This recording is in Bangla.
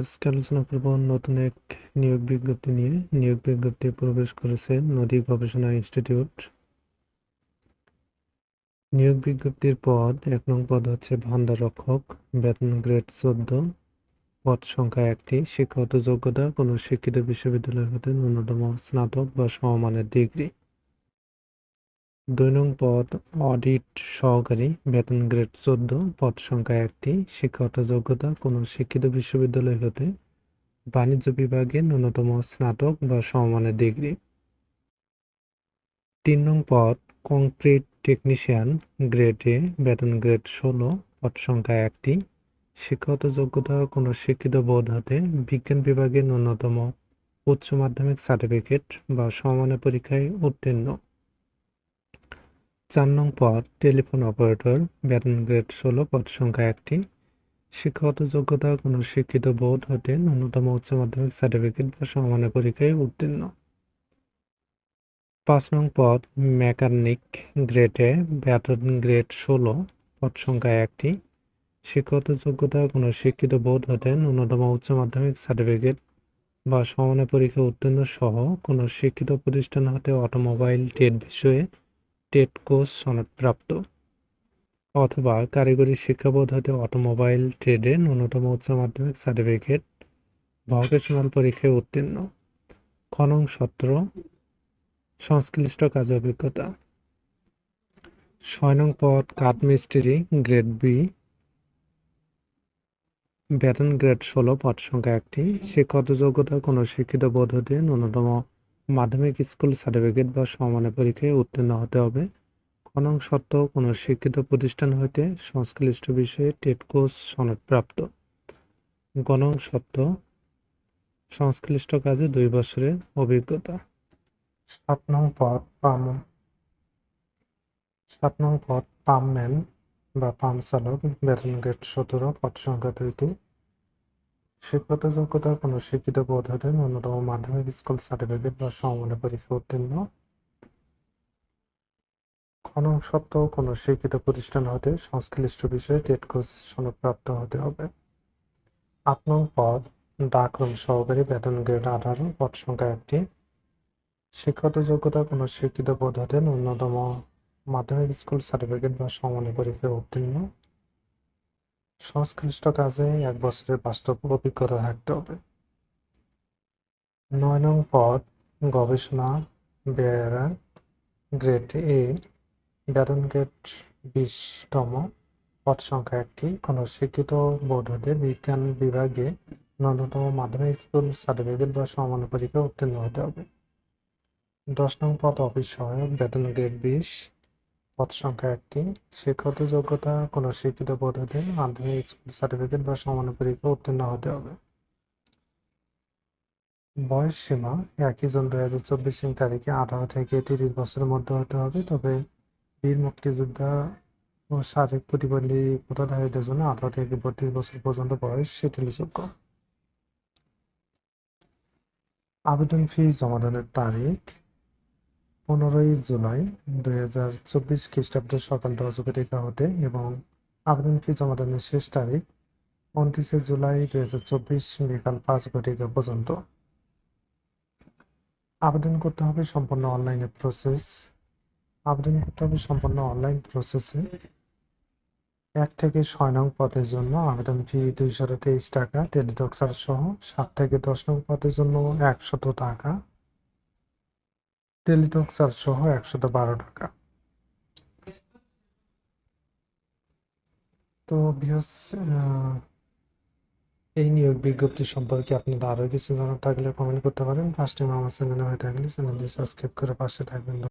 আজকে আলোচনা করব। নতুন এক নিয়োগ বিজ্ঞপ্তি নিয়ে। নিয়োগ বিজ্ঞপ্তি প্রবেশ করেছে নদী গবেষণা ইনস্টিটিউট। নিয়োগ বিজ্ঞপ্তির পদ, এক নং পদ হচ্ছে ভান্ডার রক্ষক, বেতন গ্রেড চোদ্দ, পদ সংখ্যা একটি, শিক্ষাগত যোগ্যতা, কোনো শিক্ষিত বিশ্ববিদ্যালয় হতে ন্যূনতম স্নাতক বা সমমানের ডিগ্রি। দুই নং পদ অডিট সহকারী বেতন গ্রেড চোদ্দ, পদ সংখ্যা একটি, শিক্ষাগত যোগ্যতা কোনো শিক্ষিত বিশ্ববিদ্যালয় হতে বাণিজ্য বিভাগে ন্যূনতম স্নাতক বা সমমানের ডিগ্রি তিন নং পদ কংক্রিট টেকনিশিয়ান গ্রেড বেতন গ্রেড ষোলো, পদ সংখ্যা একটি, শিক্ষাগত যোগ্যতা কোনো শিক্ষিত বোর্ড হতে বিজ্ঞান বিভাগে ন্যূনতম উচ্চ মাধ্যমিক সার্টিফিকেট বা সমমানের পরীক্ষায় উত্তীর্ণ। চার নং পদ, টেলিফোন অপারেটর বেতন গ্রেড ষোলো, পদ সংখ্যা একটি। শিক্ষাগত যোগ্যতা, কোনো শিক্ষিত বোর্ড হতে ন্যূনতম উচ্চ মাধ্যমিক সার্টিফিকেট বা সমমানের পরীক্ষায় উত্তীর্ণ। পাঁচ নং পদ, মেকানিক গ্রেডে বেতন গ্রেড ষোলো, পদ সংখ্যা একটি। শিক্ষাগত যোগ্যতা, কোনো শিক্ষিত বোর্ড হতে ন্যূনতম উচ্চ মাধ্যমিক সার্টিফিকেট বা সমানের পরীক্ষায় উত্তীর্ণ সহ কোনো শিক্ষিত প্রতিষ্ঠান হতে অটোমোবাইল টেট বিষয়ে টেট কোর্স সনদপ্রাপ্ত অথবা কারিগরি শিক্ষা বোর্ড হতে অটোমোবাইল ট্রেডে ন্যূনতম উচ্চ মাধ্যমিক সার্টিফিকেট ভোকেশনাল পরীক্ষায় উত্তীর্ণ। খনন সত্র, সংশ্লিষ্ট কাজ অভিজ্ঞতা। ছয় নং পদ কাঠ মিস্ত্রি গ্রেড বি। বেতন গ্রেড ষোলো, পদ সংখ্যা একটি। শিক্ষাগত যোগ্যতা কোনো শিক্ষিত বোর্ড হতে ন্যূনতম মাধ্যমিক স্কুল সার্টিফিকেট বা সমানের পরীক্ষায় উত্তীর্ণ হতে হবে। খনন সত্ত্বেও কোনো শিক্ষিত প্রতিষ্ঠান হইতে সংশ্লিষ্ট বিষয়ে টেট কোর্স সনদপ্রাপ্ত। গণন সত্ত্বেও সংশ্লিষ্ট কাজে দুই বছরের অভিজ্ঞতা। সাত নং পদ পাম সাত নং পদ পামম্যান বা পাম চালক বেতন গেট সতেরো, পদ সংখ্যা দুইটি শিক্ষাগত যোগ্যতা কোনো শিক্ষিত হতে ন্যূনতম মাধ্যমিক স্কুল সার্টিফিকেট বা সমমানের পরীক্ষা উত্তীর্ণ। খনন সত্ত্বেও কোনো শিক্ষিত প্রতিষ্ঠান হতে সংশ্লিষ্ট বিষয়ে টেট কোর্স সনদপ্রাপ্ত হতে হবে। আট নং পদ, ডাকরুম সহকারী বেতন গ্রেড আঠারো, পদ সংখ্যা একটি। শিক্ষাগত যোগ্যতা কোনো শিক্ষিত হতে ন্যূনতম মাধ্যমিক স্কুল সার্টিফিকেট বা সমানের পরীক্ষায় উত্তীর্ণ। সংশ্লিষ্ট কাজে এক বছরের বাস্তব অভিজ্ঞতা থাকতে হবে। নয় নং পদ, গবেষণা, বেয়ারার গ্রেড এ বেতন গ্রেড বিশতম, পদ সংখ্যা একটি, কোনো শিক্ষিত বোর্ড বিজ্ঞান বিভাগে ন্যূনতম মাধ্যমিক স্কুল সার্টিফিকেট বা সমান পরীক্ষা উত্তীর্ণ হতে হবে। দশ নং পদ, অফিস সহায়ক, বেতন গ্রেড বিশ পদ সংখ্যা একটি। শিক্ষাগত যোগ্যতা কোনো শিক্ষিত হতে মাধ্যমিক স্কুল সার্টিফিকেট বা সমান পরীক্ষা উত্তীর্ণ হতে হবে। বয়স সীমা একই জন দুই হাজার চব্বিশ তারিখে আঠারো থেকে তিরিশ বছরের মধ্যে হতে হবে, তবে বীর মুক্তিযোদ্ধা ও শারীরিক প্রতিবন্ধী পদাধারীদের জন্য আঠারো থেকে বত্রিশ বছর পর্যন্ত বয়স শিথিলযোগ্য। আবেদন ফি জমাদানের তারিখ পনেরোই জুলাই দুই হাজার চব্বিশ খ্রিস্টাব্দের সকাল দশ ঘটিকা হতে এবং আবেদন ফি জমাদানের শেষ তারিখ উনত্রিশে জুলাই দুই হাজার চব্বিশ বিকাল পাঁচ ঘটিকা পর্যন্ত। আবেদন করতে হবে সম্পূর্ণ অনলাইনে প্রসেস। আবেদন করতে হবে সম্পূর্ণ অনলাইন প্রসেসে। এক থেকে ছয় নং পদের জন্য আবেদন ফি দুইশত তেইশ টাকা টেলিটক্সার সহ সাত থেকে দশ নং পদের জন্য একশত টাকা। টেলিটক চার্জ সহ একশো বারো টাকা। তো এই নিয়োগ বিজ্ঞপ্তি সম্পর্কে আপনারা আরও কিছু জানার থাকলে কমেন্ট করতে পারেন। ফার্স্ট টাইম আমার চ্যানেলে হয়ে থাকলে চ্যানেলটি সাবস্ক্রাইব করে পাশে থাকবেন।